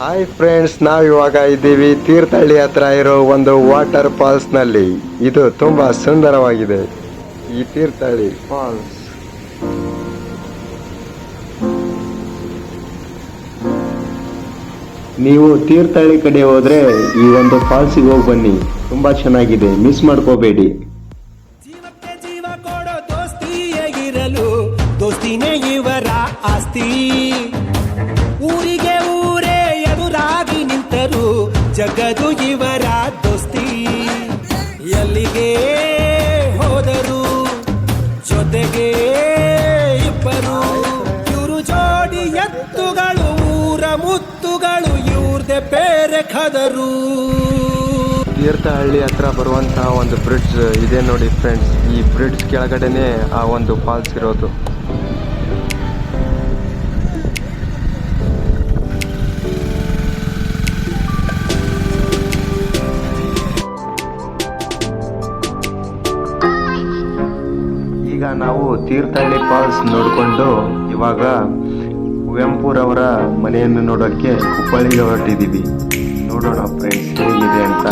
Hi friends ನಾವು ಇವಾಗ ಇದ್ದೀವಿ ತೀರ್ಥಹಳ್ಳಿ ಹತ್ರ ಇರೋ ಒಂದು ವಾಟರ್ ಫಾಲ್ಸ್ನಲ್ಲಿ. ಇದು ತುಂಬಾ ಸುಂದರವಾಗಿದೆ. ಈ ತೀರ್ಥಹಳ್ಳಿ ಫಾಲ್ಸ್ ನೀವು ತೀರ್ಥಹಳ್ಳಿ ಕಡೆ ಹೋದ್ರೆ ಈ ಒಂದು ಫಾಲ್ಸಿಗೆ ಹೋಗಿ ಬನ್ನಿ. ತುಂಬಾ ಚೆನ್ನಾಗಿದೆ. ಮಿಸ್ ಮಾಡ್ಕೋಬೇಡಿ. ಆಸ್ತಿ. ಜಗದು ಇವರ ದೋಸ್ತಿ. ಎಲ್ಲಿಗೆ ಹೋದರು? ಜೊತೆಗೆ ಇಬ್ಬರು. ಇವರು ಜೋಡಿ ಎತ್ತುಗಳು, ಊರ ಮುತ್ತುಗಳು, ಇವ್ರದೆ ಬೇರೆ ಕದರು. ತೀರ್ಥಹಳ್ಳಿ ಹತ್ರ ಬರುವಂತಹ ಒಂದು ಬ್ರಿಡ್ಜ್ ಇದೆ ನೋಡಿ ಫ್ರೆಂಡ್ಸ್ ಈ ಬ್ರಿಡ್ಜ್ ಕೆಳಗಡೆನೆ ಆ ಒಂದು ಫಾಲ್ಸ್ ಇರೋದು. ನಾವು ತೀರ್ಥಹಳ್ಳಿ ಫಾಲ್ಸ್ ನೋಡಿಕೊಂಡು ಇವಾಗ ಕುವೆಂಪುರವರ ಮನೆಯನ್ನು ನೋಡೋಕ್ಕೆ ಹುಬ್ಬಳ್ಳಿಗೆ ಹೊರಟಿದ್ದೀವಿ. ನೋಡೋಣ ಫ್ರೆಂಡ್ಸ್ ಹೇಗಿದೆ ಅಂತ.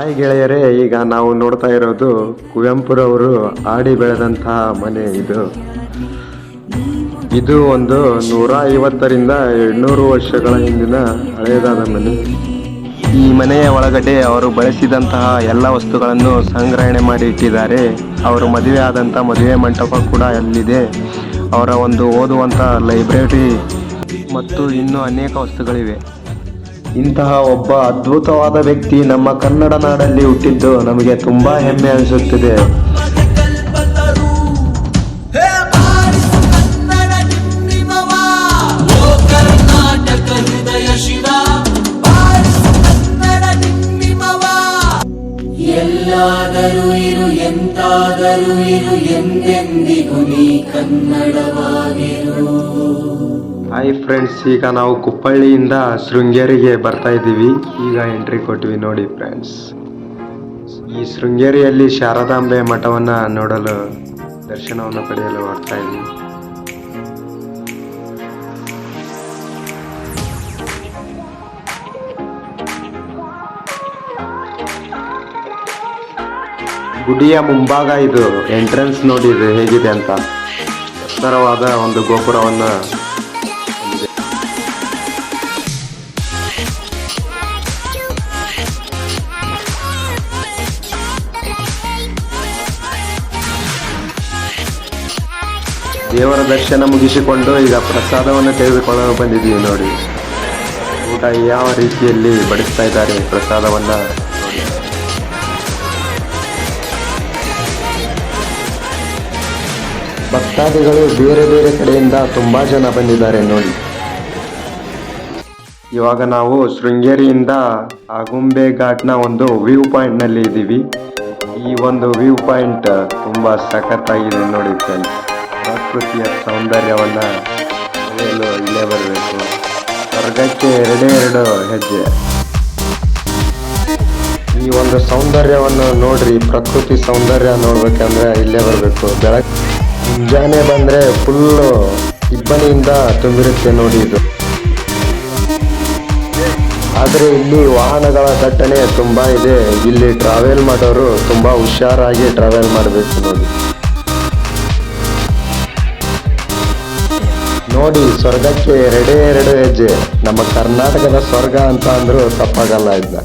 ಹಾಯ್ ಗೆಳೆಯರೇ, ಈಗ ನಾವು ನೋಡ್ತಾ ಇರೋದು ಕುವೆಂಪುರವರು ಆಡಿ ಬೆಳೆದಂತಹ ಮನೆ ಇದು. ಇದು ಒಂದು ನೂರ ಐವತ್ತರಿಂದ ಎಂಟುನೂರು ವರ್ಷಗಳ ಹಿಂದಿನ ಹಳೆಯದಾದ ಮನೆ. ಈ ಮನೆಯ ಒಳಗಡೆ ಅವರು ಬಳಸಿದಂತಹ ಎಲ್ಲ ವಸ್ತುಗಳನ್ನು ಸಂಗ್ರಹಣೆ ಮಾಡಿ ಇಟ್ಟಿದ್ದಾರೆ. ಅವರು ಮದುವೆ ಆದಂಥ ಮದುವೆ ಮಂಟಪ ಕೂಡ ಅಲ್ಲಿದೆ. ಅವರ ಒಂದು ಓದುವಂಥ ಲೈಬ್ರರಿ ಮತ್ತು ಇನ್ನೂ ಅನೇಕ ವಸ್ತುಗಳಿವೆ. ಇಂತಹ ಒಬ್ಬ ಅದ್ಭುತವಾದ ವ್ಯಕ್ತಿ ನಮ್ಮ ಕನ್ನಡ ನಾಡಲ್ಲಿ ಹುಟ್ಟಿದ್ದು ನಮಗೆ ತುಂಬಾ ಹೆಮ್ಮೆ ಅನಿಸುತ್ತಿದೆ. ಎಲ್ಲಾದರೂ ಎಂತಾದರೂ ಇರು ಎಂದೆಂದಿಗೂ ನೀ ಕನ್ನಡವಾಗಿರು. ಹಾಯ್ ಫ್ರೆಂಡ್ಸ್ ಈಗ ನಾವು ಕುಪ್ಪಳ್ಳಿಯಿಂದ ಶೃಂಗೇರಿಗೆ ಬರ್ತಾ ಇದ್ದೀವಿ. ಈಗ ಎಂಟ್ರಿ ಕೊಟ್ವಿ ನೋಡಿ ಫ್ರೆಂಡ್ಸ್ ಈ ಶೃಂಗೇರಿಯಲ್ಲಿ ಶಾರದಾಂಬೆ ಮಠವನ್ನು ನೋಡಲು ದರ್ಶನವನ್ನು ಪಡೆಯಲು ಬರ್ತಾ ಇದ್ದೀವಿ. ಗುಡಿಯ ಮುಂಭಾಗ ಇದು. ಎಂಟ್ರೆನ್ಸ್ ನೋಡಿ ಇದು ಹೇಗಿದೆ ಅಂತ. ಎತ್ತರವಾದ ಒಂದು ಗೋಪುರವನ್ನ ದೇವರ ದರ್ಶನ ಮುಗಿಸಿಕೊಂಡು ಈಗ ಪ್ರಸಾದವನ್ನು ತೆಗೆದುಕೊಳ್ಳಲು ಬಂದಿದ್ದೀವಿ ನೋಡಿ. ಊಟ ಯಾವ ರೀತಿಯಲ್ಲಿ ಬಡಿಸ್ತಾ ಇದ್ದಾರೆ ಪ್ರಸಾದವನ್ನ? ಭಕ್ತಾದಿಗಳು ಬೇರೆ ಬೇರೆ ಕಡೆಯಿಂದ ತುಂಬ ಜನ ಬಂದಿದ್ದಾರೆ ನೋಡಿ. ಇವಾಗ ನಾವು ಶೃಂಗೇರಿಯಿಂದ ಆಗುಂಬೆ ಘಾಟ್ನ ಒಂದು ವ್ಯೂ ಪಾಯಿಂಟ್ನಲ್ಲಿ ಇದ್ದೀವಿ. ಈ ಒಂದು ವ್ಯೂ ಪಾಯಿಂಟ್ ತುಂಬಾ ಸಖತ್ತಾಗಿದೆ ನೋಡಿ ಫ್ರೆಂಡ್ಸ್. ಪ್ರಕೃತಿಯ ಸೌಂದರ್ಯವನ್ನ ಸವಿಯಲು ಇಲ್ಲೇ ಬರಬೇಕು. ಸ್ವರ್ಗಕ್ಕೆ ಎರಡೇ ಎರಡು ಹೆಜ್ಜೆ. ಈ ಒಂದು ಸೌಂದರ್ಯವನ್ನು ನೋಡ್ರಿ, ಪ್ರಕೃತಿ ಸೌಂದರ್ಯ ನೋಡ್ಬೇಕಂದ್ರೆ ಇಲ್ಲೇ ಬರಬೇಕು. ಬೆಳಗ್ಗೆ ಮುಂಜಾನೆ ಬಂದ್ರೆ ಫುಲ್ಲು ಇಬ್ಬನಿಯಿಂದ ತುಂಬಿರುತ್ತೆ ನೋಡಿ ಇದು. ಆದರೆ ಇಲ್ಲಿ ವಾಹನಗಳ ದಟ್ಟಣೆ ತುಂಬಾ ಇದೆ. ಇಲ್ಲಿ ಟ್ರಾವೆಲ್ ಮಾಡೋರು ತುಂಬಾ ಹುಷಾರಾಗಿ ಟ್ರಾವೆಲ್ ಮಾಡಬೇಕು ನೋಡಿ. ನೋಡಿ, ಸ್ವರ್ಗಕ್ಕೆ ಎರಡೇ ಎರಡು ಹೆಜ್ಜೆ. ನಮ್ಮ ಕರ್ನಾಟಕದ ಸ್ವರ್ಗ ಅಂತ ಅಂದರೂ ತಪ್ಪಾಗಲ್ಲ ಇದ್ದ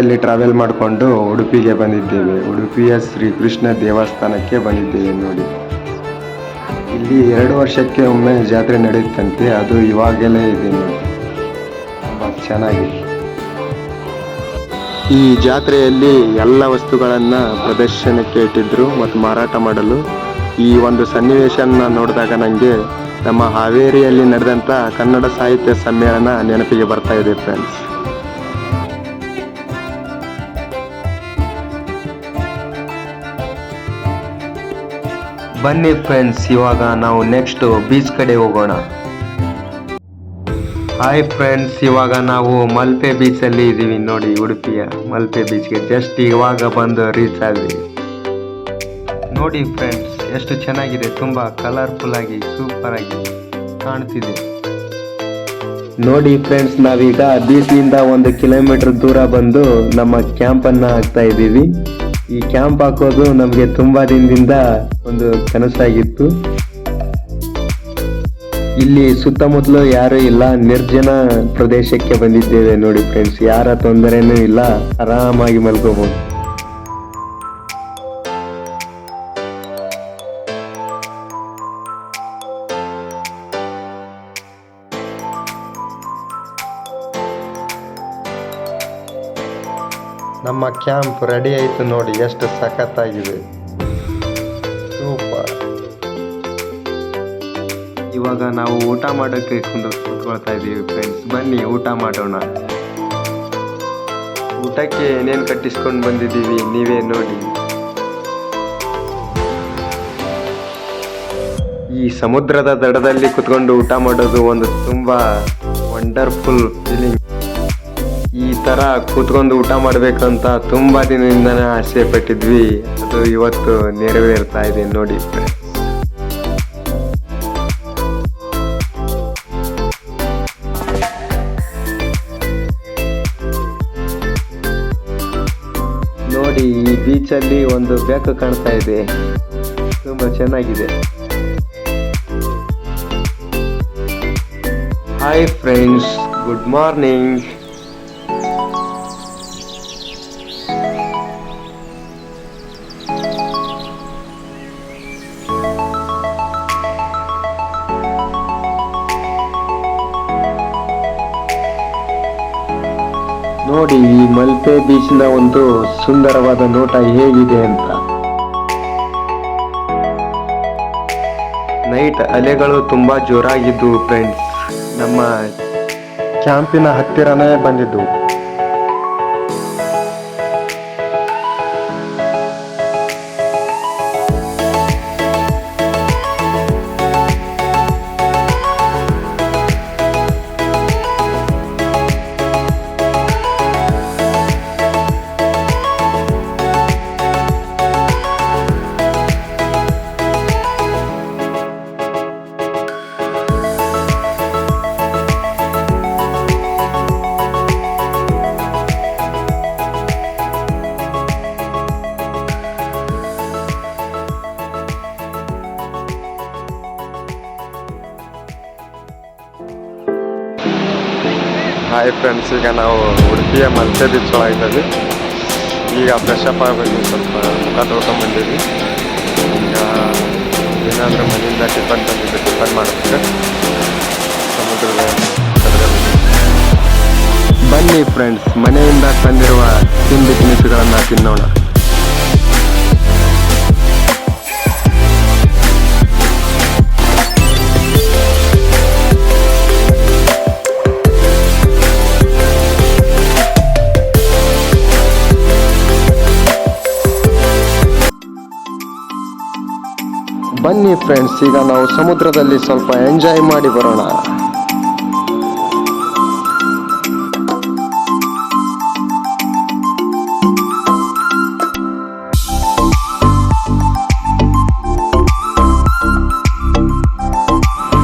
ಅಲ್ಲಿ ಟ್ರಾವೆಲ್ ಮಾಡಿಕೊಂಡು ಉಡುಪಿಗೆ ಬಂದಿದ್ದೇವೆ. ಉಡುಪಿಯ ಶ್ರೀ ಕೃಷ್ಣ ದೇವಸ್ಥಾನಕ್ಕೆ ಬಂದಿದ್ದೇವೆ ನೋಡಿ. ಇಲ್ಲಿ ಎರಡು ವರ್ಷಕ್ಕೆ ಒಮ್ಮೆ ಜಾತ್ರೆ ನಡೆಯುತ್ತಂತೆ. ಅದು ಇವಾಗಲೇ ಇದೆ ತುಂಬ ಚೆನ್ನಾಗಿದೆ. ಈ ಜಾತ್ರೆಯಲ್ಲಿ ಎಲ್ಲ ವಸ್ತುಗಳನ್ನು ಪ್ರದರ್ಶನಕ್ಕೆ ಇಟ್ಟಿದ್ರು ಮತ್ತು ಮಾರಾಟ ಮಾಡಲು. ಈ ಒಂದು ಸನ್ನಿವೇಶನ ನೋಡಿದಾಗ ನನಗೆ ನಮ್ಮ ಹಾವೇರಿಯಲ್ಲಿ ನಡೆದಂಥ ಕನ್ನಡ ಸಾಹಿತ್ಯ ಸಮ್ಮೇಳನ ನೆನಪಿಗೆ ಬರ್ತಾ ಇದೆ ಫ್ರೆಂಡ್ಸ್ ಬನ್ನಿ ಫ್ರೆಂಡ್ಸ್ ಇವಾಗ ನಾವು ನೆಕ್ಸ್ಟ್ ಬೀಚ್ ಕಡೆ ಹೋಗೋಣ. ಹಾಯ್ ಫ್ರೆಂಡ್ಸ್ ಇವಾಗ ನಾವು ಮಲ್ಪೆ ಬೀಚಲ್ಲಿ ಇದ್ದೀವಿ ನೋಡಿ ಉಡುಪಿಯ ಮಲ್ಪೆ ಬೀಚ್ಗೆ ಜಸ್ಟ್ ಇವಾಗ ಬಂದು ರೀಚ್ ಆದ್ವಿ. ನೋಡಿ ಫ್ರೆಂಡ್ಸ್ ಎಷ್ಟು ಚೆನ್ನಾಗಿದೆ, ತುಂಬ ಕಲರ್ಫುಲ್ ಆಗಿ ಸೂಪರ್ ಆಗಿ ಕಾಣ್ತಿದೆ. ನೋಡಿ ಫ್ರೆಂಡ್ಸ್ ನಾವೀಗ ಇಂದ ಒಂದು ಕಿಲೋಮೀಟರ್ ದೂರ ಬಂದು ನಮ್ಮ ಕ್ಯಾಂಪನ್ನು ಹಾಕ್ತಾ ಇದ್ದೀವಿ. ಈ ಕ್ಯಾಂಪ್ ಹಾಕೋದು ನಮಗೆ ತುಂಬಾ ದಿನದಿಂದ ಒಂದು ಕನಸಾಗಿತ್ತು. ಇಲ್ಲಿ ಸುತ್ತಮುತ್ತಲು ಯಾರು ಇಲ್ಲ. ನಿರ್ಜನ ಪ್ರದೇಶಕ್ಕೆ ಬಂದಿದ್ದೇವೆ ನೋಡಿ ಫ್ರೆಂಡ್ಸ್ ಯಾರ ತೊಂದರೆನೂ ಇಲ್ಲ. ಆರಾಮಾಗಿ ಮಲ್ಕೋಬಹುದು ನಮ್ಮ ಕ್ಯಾಂಪ್ ರೆಡಿ ಆಯಿತು ನೋಡಿ, ಎಷ್ಟು ಸಖತ್ತಾಗಿದೆ. ಸೂಪರ್. ಇವಾಗ ನಾವು ಊಟ ಮಾಡೋಕ್ಕೆ ಕೂತ್ಕೊಳ್ತಾ ಇದ್ದೀವಿ ಫ್ರೆಂಡ್ಸ್ ಬನ್ನಿ, ಊಟ ಮಾಡೋಣ. ಊಟಕ್ಕೆ ಏನೇನು ಕಟ್ಟಿಸ್ಕೊಂಡು ಬಂದಿದ್ದೀವಿ ನೀವೇ ನೋಡಿ. ಈ ಸಮುದ್ರದ ದಡದಲ್ಲಿ ಕುತ್ಕೊಂಡು ಊಟ ಮಾಡೋದು ಒಂದು ತುಂಬ ವಂಡರ್ಫುಲ್ ಫೀಲಿಂಗ್ ತರ ಕೂತ್ಕೊಂಡು ಊಟ ಮಾಡಬೇಕಂತ ತುಂಬಾ ದಿನದಿಂದನೇ ಆಸೆ ಪಟ್ಟಿದ್ವಿ. ಅದು ಇವತ್ತು ನೆರವೇರ್ತಾ ಇದೆ ನೋಡಿ. ನೋಡಿ, ಈ ಬೀಚಲ್ಲಿ ಒಂದು ಬೆಕ್ಕು ಕಾಣ್ತಾ ಇದೆ. ತುಂಬಾ ಚೆನ್ನಾಗಿದೆ. ಹಾಯ್ ಫ್ರೆಂಡ್ಸ್ ಗುಡ್ ಮಾರ್ನಿಂಗ್ ನೋಡಿ, ಈ ಮಲ್ಪೆ ಬೀಚ್ನ ಒಂದು ಸುಂದರವಾದ ನೋಟ ಹೇಗಿದೆ ಅಂತ. ನೈಟ್ ಅಲೆಗಳು ತುಂಬಾ ಜೋರಾಗಿದ್ದು ಫ್ರೆಂಡ್ಸ್ ನಮ್ಮ ಕ್ಯಾಂಪಿನ ಹತ್ತಿರನೇ ಬಂದಿದ್ದು ಹಾಯ್ ಫ್ರೆಂಡ್ಸ್ ಈಗ ನಾವು ಉಡುಪಿಯ ಮಲ್ಪೆ ಬೀಚ್ ಒಳಗಿದ್ದೀವಿ ಈಗ ಫ್ರೆಶ್ ಅಪ್ ಆಗಬೇಕು ಸ್ವಲ್ಪ ಮುಖ ತೊಳ್ಕೊಂಡ್ ಬಂದೀವಿ ಈಗ ಏನಾದರೂ ಮನೆಯಿಂದ ಟಿಫನ್ ತಂದಿದ್ದು ಟಿಫನ್ ಮಾಡಿದ್ರೆ ಸಮುದ್ರದ. ಬನ್ನಿ ಫ್ರೆಂಡ್ಸ್ ಮನೆಯಿಂದ ತಂದಿರುವ ತಿಂಡಿ ತಿನಿಸುಗಳನ್ನು ತಿನ್ನೋಣ. ಬನ್ನಿ ಫ್ರೆಂಡ್ಸ್ ಈಗ ನಾವು ಸಮುದ್ರದಲ್ಲಿ ಸ್ವಲ್ಪ ಎಂಜಾಯ್ ಮಾಡಿ ಬರೋಣ.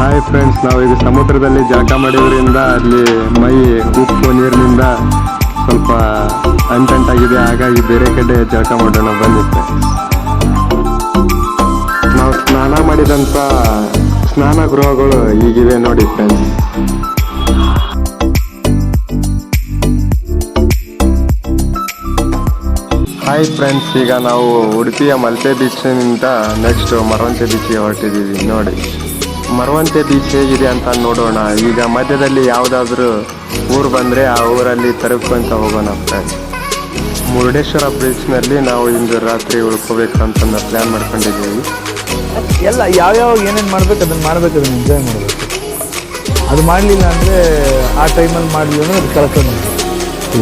ಹಾಯ್ ಫ್ರೆಂಡ್ಸ್ ನಾವು ಈಗ ಸಮುದ್ರದಲ್ಲಿ ಜಳಕ ಮಾಡಿದ್ರಿಂದ ಅಲ್ಲಿ ಮೈ, ಉಪ್ಪು ನೀರಿನಿಂದ ಸ್ವಲ್ಪ ಅಂಟಂಟಾಗಿದೆ ಹಾಗಾಗಿ ಬೇರೆ ಕಡೆ ಜಳಕ ಮಾಡೋಣ ನಾವು ಸ್ನಾನ ಮಾಡಿದಂಥ ಸ್ನಾನ ಗೃಹಗಳು ಈಗಿವೆ ನೋಡಿ ಫ್ರೆಂಡ್ಸ್ ಹಾಯ್ ಫ್ರೆಂಡ್ಸ್ ಈಗ ನಾವು ಉಡುಪಿಯ ಮಲ್ಪೆ ಬೀಚ್ನಿಂದ ನೆಕ್ಸ್ಟ್ ಮರವಂತೆ ಬೀಚ್ಗೆ ಹೊರಟಿದ್ದೀವಿ, ನೋಡಿ. ಮರವಂತೆ ಬೀಚ್ ಹೇಗಿದೆ ಅಂತ ನೋಡೋಣ. ಈಗ ಮಧ್ಯದಲ್ಲಿ ಯಾವುದಾದ್ರೂ ಊರು ಬಂದರೆ ಆ ಊರಲ್ಲಿ ತರುಕೊಂತ ಹೋಗೋಣ ಫ್ರೆಂಡ್ಸ್ ಮುರುಡೇಶ್ವರ ಬೀಚ್ನಲ್ಲಿ ನಾವು ಇಂದು ರಾತ್ರಿ ಉಳ್ಕೋಬೇಕು ಅಂತ ಪ್ಲ್ಯಾನ್ ಮಾಡ್ಕೊಂಡಿದ್ದೀವಿ. ಎಲ್ಲ ಯಾವ್ಯಾವ ಏನೇನು ಮಾಡ್ಬೇಕು ಅದನ್ನು ಮಾಡ್ಬೇಕು, ಅದನ್ನು ಎಂಜಾಯ್ ಮಾಡಬೇಕು. ಅದು ಮಾಡಲಿಲ್ಲ ಅಂದರೆ ಆ ಟೈಮಲ್ಲಿ ಮಾಡಲಿಲ್ಲ ಅಂದರೆ ಅದು ಕಳ್ಕೊಂಡು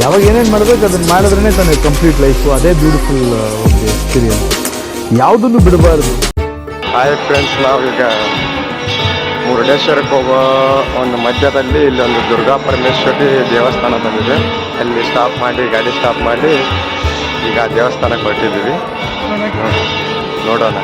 ಯಾವಾಗ ಏನೇನು ಮಾಡಬೇಕು ಅದನ್ನು ಮಾಡಿದ್ರೇ ತನ್ನ ಕಂಪ್ಲೀಟ್ ಲೈಫು ಅದೇ ಬ್ಯೂಟಿಫುಲ್ ಒಂದು ಎಕ್ಸ್ಪೀರಿಯನ್ಸ್ ಯಾವುದನ್ನು ಬಿಡಬಾರ್ದು. ಹಾಯ್ ಫ್ರೆಂಡ್ಸ್ ನಾವೀಗ ಮುರುಡೇಶ್ವರಕ್ಕೆ ಹೋಗೋ ಒಂದು ಮಧ್ಯದಲ್ಲಿ ಇಲ್ಲೊಂದು ದುರ್ಗಾ ಪರಮೇಶ್ವರಿ ದೇವಸ್ಥಾನ ಬಂದಿದೆ ಅಲ್ಲಿ ಸ್ಟಾಪ್ ಮಾಡಿ, ಗಾಡಿ ಸ್ಟಾಪ್ ಮಾಡಿ ಈಗ ದೇವಸ್ಥಾನಕ್ಕೆ ಹೊರಟಿದ್ದೀವಿ. ನೋಡೋಣ.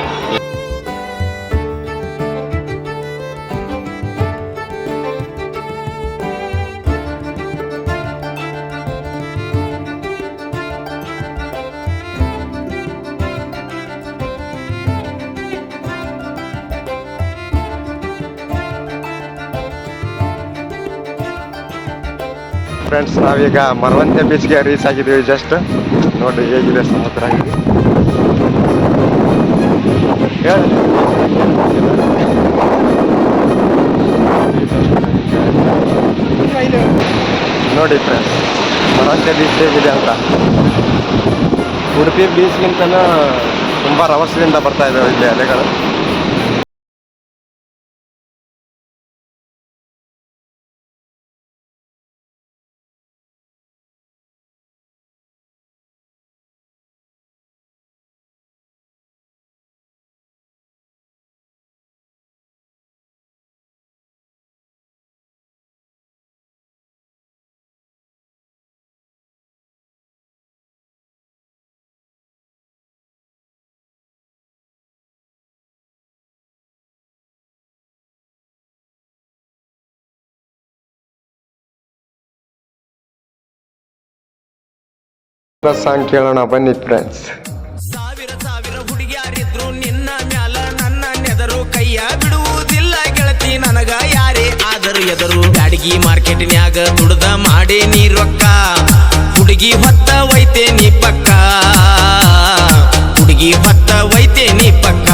ಫ್ರೆಂಡ್ಸ್ ನಾವೀಗ ಮರವಂತೆ ಬೀಚ್ಗೆ ರೀಚ್ ಆಗಿದ್ದೀವಿ ಜಸ್ಟ್ ನೋಡಿ ಹೇಗಿದೆ ಸಮುದ್ರ. ನೋಡಿ ಫ್ರೆಂಡ್ಸ್ ಮರವಂತೆ ಬೀಚ್ ಹೇಗಿದೆ ಅಂತ. ಉಡುಪಿ ಬೀಚ್ಗಿಂತಲೂ ತುಂಬ ರವಸದಿಂದ ಬರ್ತಾ ಇದ್ದಾವೆ ಇಲ್ಲಿ ಅಲೆಗಳು. ಸಾಂಗ್ ಕೇಳೋಣ, ಬನ್ನಿ ಫ್ರೆಂಡ್ಸ್ ಸಾವಿರ ಸಾವಿರ ಹುಡುಗಿಯಾರಿದ್ರು, ನಿನ್ನ ಮ್ಯಾಲ ನನ್ನ ನೆದರು. ಕೈಯ ಬಿಡುವುದಿಲ್ಲ ಗೆಳತಿ, ನನಗ ಯಾರೇ ಆದರೂ ಎದರು. ಬ್ಯಾಡಗಿ ಮಾರ್ಕೆಟ್ನ್ಯಾಗ ದುಡ್ದ ಮಾಡಿ ನೀ ರೊಕ್ಕ. ಹುಡುಗಿ ಹೊತ್ತ ಒಯ್ತೆ ನೀ ಪಕ್ಕ. ಹುಡುಗಿ ಹೊತ್ತ ಒಯ್ತೆ ನೀ ಪಕ್ಕ.